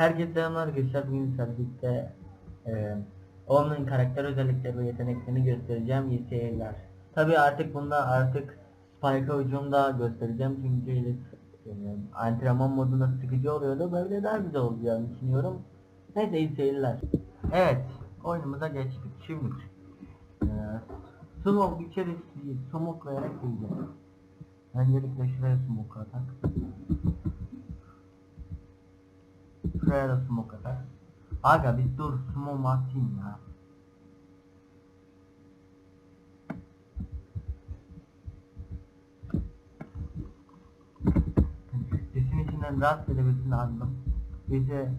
Herkese selamlar arkadaşlar. Bugün servisde e, Omen'ın karakter özellikleri ve yeteneklerini göstereceğim. İyi seyirler. Tabi artık bunda artık Spike'a hücum da göstereceğim. Çünkü e, antrenman modunda sıkıcı oluyordu. Böyle daha güzel olacağını düşünüyorum. Neyse iyi seyirler. Evet. Oyunumuza geçtik. Şimdi e, Smoke içerisi smoklayarak yiyeceğiz. Öncelikle şuraya smoke atak. Şuraya da smoke atar. Aga bir dur smoke atayım ya. Sesin içinden rastgele birisini aldım. Bize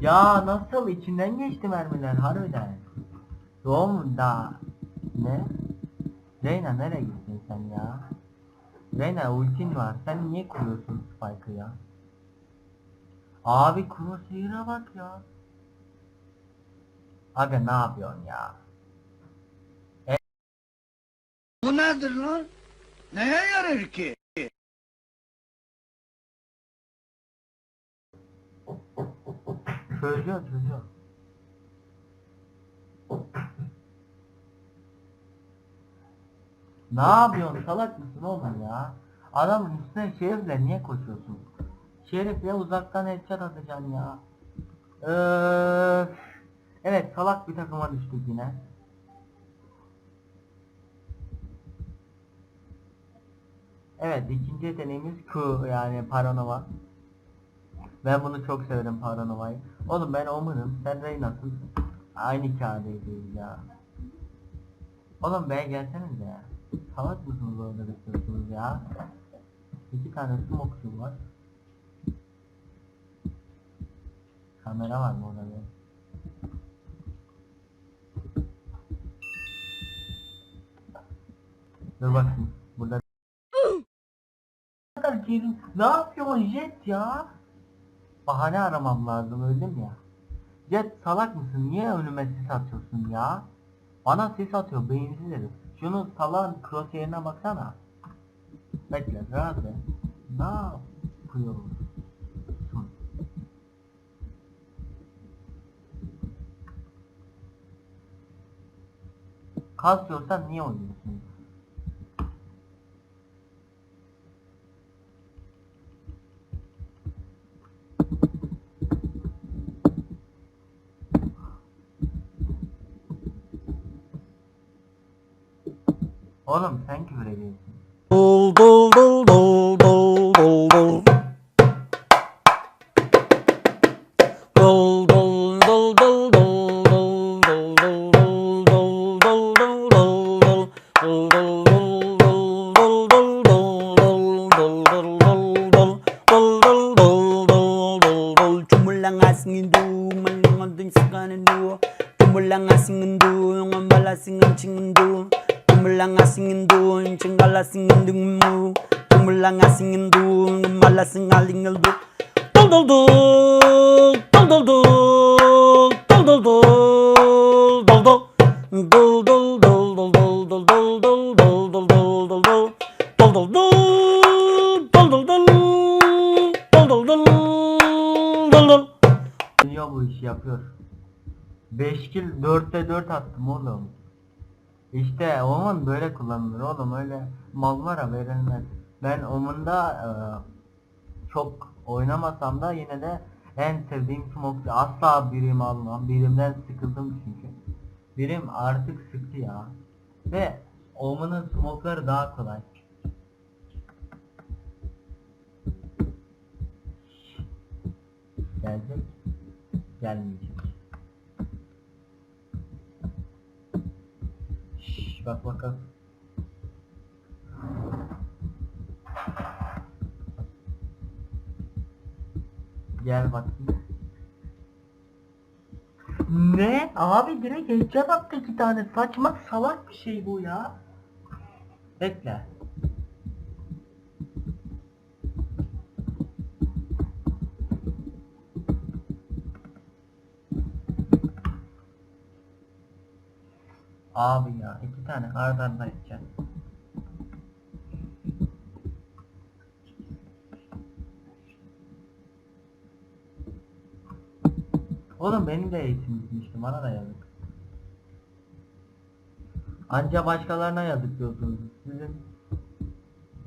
Ya nasıl içinden geçti mermiler harbiden. Doğum da ne? Reyna nereye gittin sen ya? Reyna ultin var. Sen niye kuruyorsun Spike'ı ya? Abi Crosshair'a bak ya. Aga ne yapıyorsun ya? Bu nedir lan? Neye yarar ki? Çözüyor çözüyor. Ne yapıyorsun salak mısın oğlum ya? Adamın üstüne şerifle niye koşuyorsun? Şerifle uzaktan headshot atacaksın ya. Öf. Evet salak bir takıma düştük yine. Evet ikinci yeteneğimiz Q yani Paranova. Ben bunu çok severim Paranova'yı. Oğlum ben Omen'ım sen Reyna'sın. Aynı kârdayız ya. Oğlum be gelsenize ya. Salak mısınız orada bekliyorsunuz ya? İki tane smoke'cu var. Kamera var mı orada be? Dur bakayım. Burada Ne yapıyorsun Jet ya? Bahane aramam lazım öldüm ya. Jet salak mısın? Niye önüme sis atıyorsun ya? Bana sis atıyor beyinsiz herif. Şunu salağın crosshair'ine baksana. Bekle rahat be. Ne yapıyorsun? Kasıyorsan niye oynuyorsun? Oğlum sen küfür ediyorsun. Bol bol bol bol bol bol bol. Tumbulang asing ngendu, ngambalasing ngencing ngendu. Ambala singin chingin du. Cumulang asingin du, yung chingala singin dung mu. Cumulang asingin du, yung mala singalingil du. Dol, dol dol. Dol dol dol dol dol dol dol dol dol dol dol dol dol. Dol dol dol, dol dol dol, dol dol dol, dol dol. Biliyor bu işi yapıyor. 5 kill 4'te 4 attım oğlum. İşte Omen böyle kullanılır oğlum öyle malvara verilmez. Ben Omen'da e, çok oynamasam da yine de en sevdiğim smoke asla birim almam. Birimden sıkıldım çünkü. Birim artık sıktı ya. Ve Omen'ın smoke'ları daha kolay. Gelecek. Gelmeyecek. Bak bakalım. Gel bakayım. Ne? Abi direkt attı iki tane. Saçma salak bir şey bu ya. Bekle. Abi ya iki tane ard arda gideceğim. Oğlum benim de eğitim bitmişti bana da yazık. Anca başkalarına yazık diyorsunuz. Sizin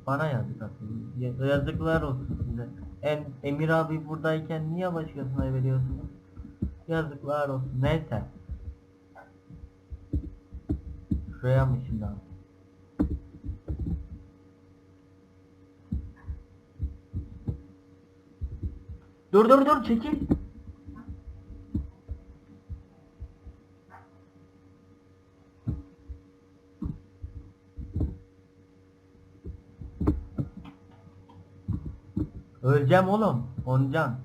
bana yazık aslında. Yazıklar olsun size. En Emir abi buradayken niye başkasına veriyorsunuz? Yazıklar olsun. Neyse. Şuraya mı? Dur dur dur çekil. Öleceğim oğlum. Oncan.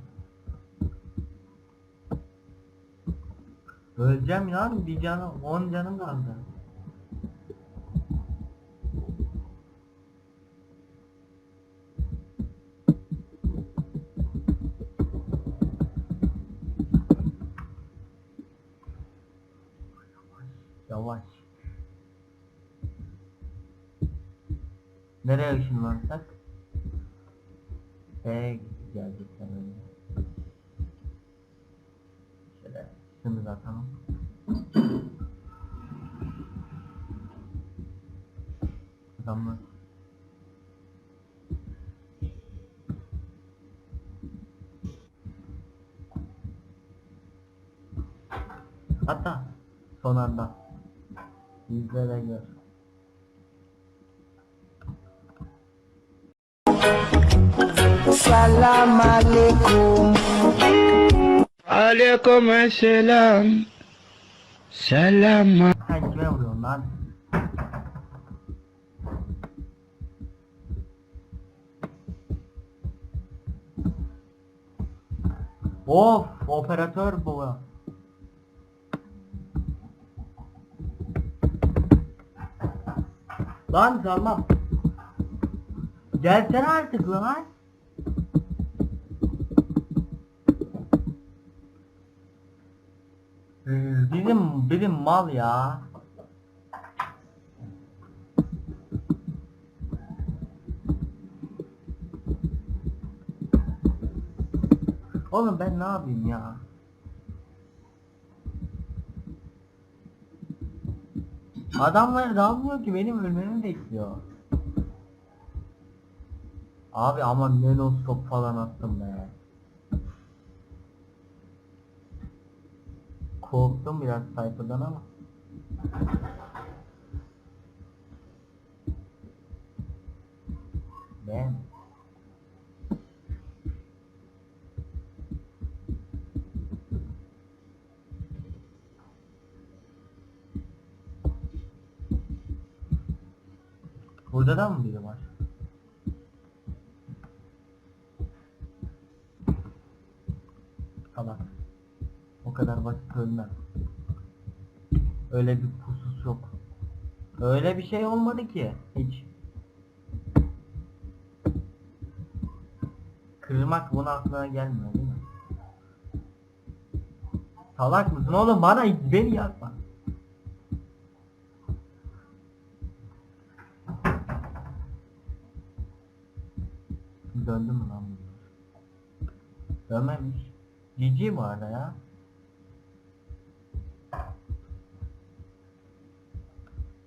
Öleceğim lan bir canım, on canım kaldı. Yavaş. Nereye ışınlansak? Eee gelecekler öyle. Şöyle da atalım. Adamlar. Hatta son anda izle ve gör. Salam alaikum. Aleyküm selam. Selam. Sen kime vuruyorsun lan? Of, operatör bu. Lan salmam. Gelsene artık lan. Ee, Bizim bizim mal ya. Oğlum ben ne yapayım ya? Adamlar dalmıyor ki benim ölmemi bekliyor. Abi ama ne stop falan attım be. Korktum biraz sayfadan ama. Ben. Burada da mı biri var? Salak. O kadar basit ölmem. Öyle bir pusus yok. Öyle bir şey olmadı ki. Hiç. Kırmak buna aklına gelmiyor değil mi? Salak mısın oğlum bana beni yakma. Döndü mü lan bu? Dönmemiş. GG bu arada ya.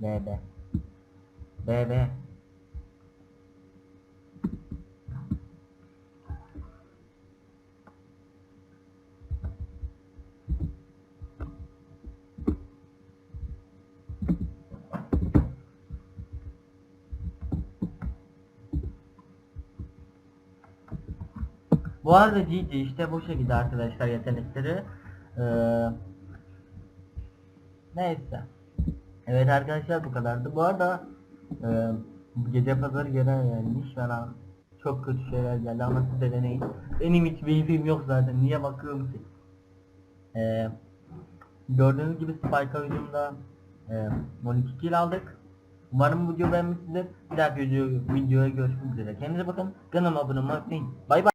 B B. Bu arada GG işte bu şekilde arkadaşlar yetenekleri. Ee, neyse. Evet arkadaşlar bu kadardı. Bu arada e, gece pazar gene gelmiş bana çok kötü şeyler geldi ama siz de deneyin. Benim hiç bildiğim yok zaten. Niye bakıyorum ki? Ee, gördüğünüz gibi Spike'a hücumda e, 12 kill aldık. Umarım bu video beğenmişsinizdir. Bir dahaki video, videoya görüşmek üzere. Kendinize bakın. Kanalıma abone olmayı unutmayın. Bay bay.